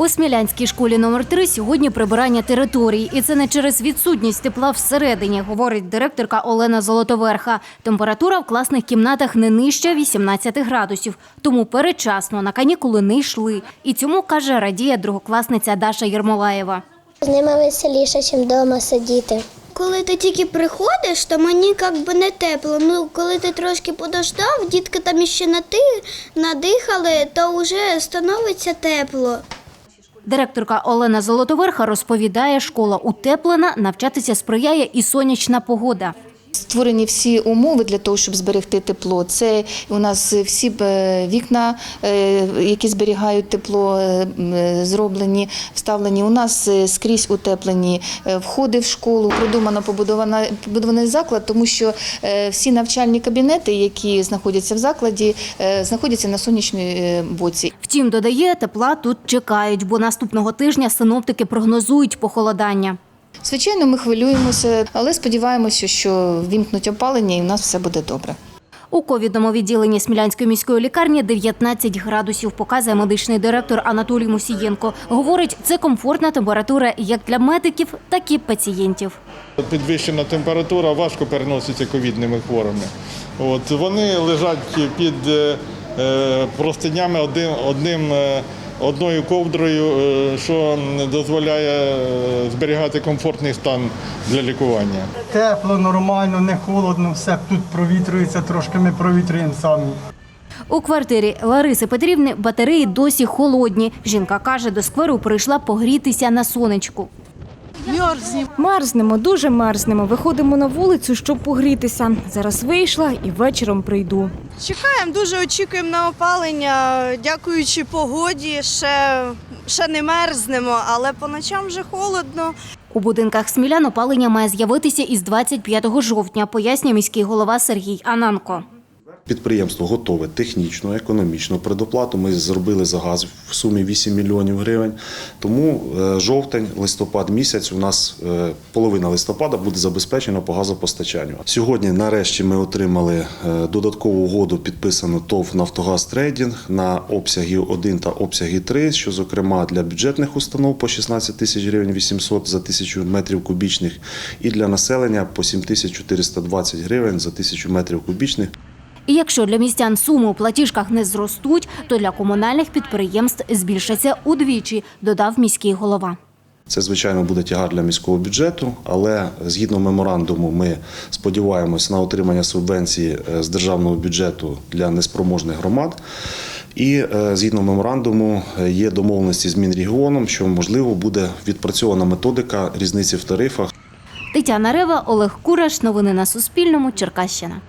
У Смілянській школі номер 3 сьогодні прибирання території. І це не через відсутність тепла всередині, говорить директорка Олена Золотоверха. Температура в класних кімнатах не нижча 18 градусів. Тому передчасно на канікули не йшли. І цьому, каже, радіє другокласниця Даша Єрмолаєва. З ними веселіше, ніж вдома сидіти. Коли ти тільки приходиш, то мені як би не тепло. Ну, коли ти трошки подождав, дітки там іще нати, надихали, то вже становиться тепло. Директорка Олена Золотоверха розповідає, школа утеплена, навчатися сприяє і сонячна погода. Створені всі умови для того, щоб зберегти тепло. Це у нас всі е, вікна, е, які зберігають тепло, е, зроблені, вставлені. У нас скрізь утеплені входи в школу. Продумано побудований заклад, тому що всі навчальні кабінети, які знаходяться в закладі, знаходяться на сонячній боці. Втім, додає, тепла тут чекають, бо наступного тижня синоптики прогнозують похолодання. Звичайно, ми хвилюємося, але сподіваємося, що вімкнуть опалення і в нас все буде добре. У ковідному відділенні Смілянської міської лікарні 19 градусів, показує медичний директор Анатолій Мусієнко. Говорить, це комфортна температура як для медиків, так і пацієнтів. Підвищена температура важко переноситься ковідними хворими. От, вони лежать під е, е, простинями один, одним, е, одною ковдрою, е, що дозволяє е, зберігати комфортний стан для лікування. Тепло, нормально, не холодно, все тут провітрюється, трошки ми провітрюємо самі. У квартирі Лариси Петрівни батареї досі холодні. Жінка каже, до скверу прийшла погрітися на сонечку. Мерзнемо, дуже мерзнемо. Виходимо на вулицю, щоб погрітися. Зараз вийшла і вечором прийду. Чекаємо, дуже очікуємо на опалення. Дякуючи погоді, ще, ще не мерзнемо, але по ночам вже холодно. У будинках смілян опалення має з'явитися із 25 жовтня, пояснює міський голова Сергій Ананко. Підприємство готове технічно, економічно. Предоплату ми зробили за газ в сумі 8 мільйонів гривень. Тому е, жовтень, листопад місяць у нас е, половина листопада буде забезпечена по газопостачанню. Сьогодні, нарешті, ми отримали е, додаткову угоду, підписану ТОВ Нафтогаз Трейдінг на обсяги 1 та обсяги 3, що зокрема для бюджетних установ по 16 тисяч гривень 800 за тисячу метрів кубічних, і для населення по 7420 гривень за тисячу метрів кубічних. І якщо для містян суми у платіжках не зростуть, то для комунальних підприємств збільшаться удвічі, додав міський голова. Це, звичайно, буде тягар для міського бюджету, але згідно меморандуму, ми сподіваємось на отримання субвенції е, з державного бюджету для неспроможних громад. І е, згідно меморандуму е, є домовленості з Мінрегіоном, що можливо буде відпрацьована методика різниці в тарифах. Тетяна Рева, Олег Кураш. Новини на Суспільному. Черкащина.